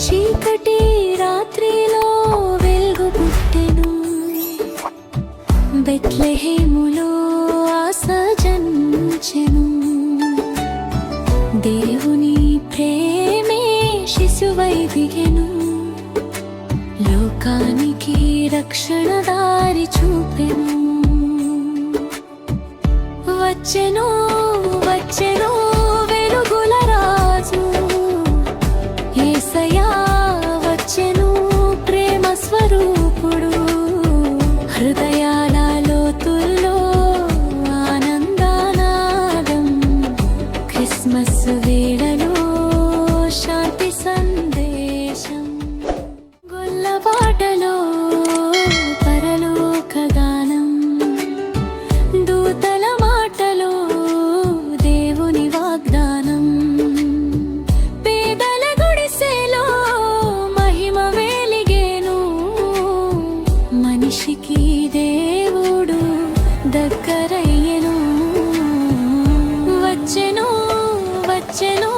చీకటి రాత్రిలో వెలుగు పుట్టెను. బెత్లెహేములో ఆశ జన్మించెను. దేవుని ప్రేమే శిశువై దిగెను. లోకానికి రక్షణ దారి చూపెను. క్రిస్మస్ వేళలో శాంతి సందేశం. గొల్లబాటలో పరలోక గానం. దూతల మాటలో దేవుని వాగ్దానం. chino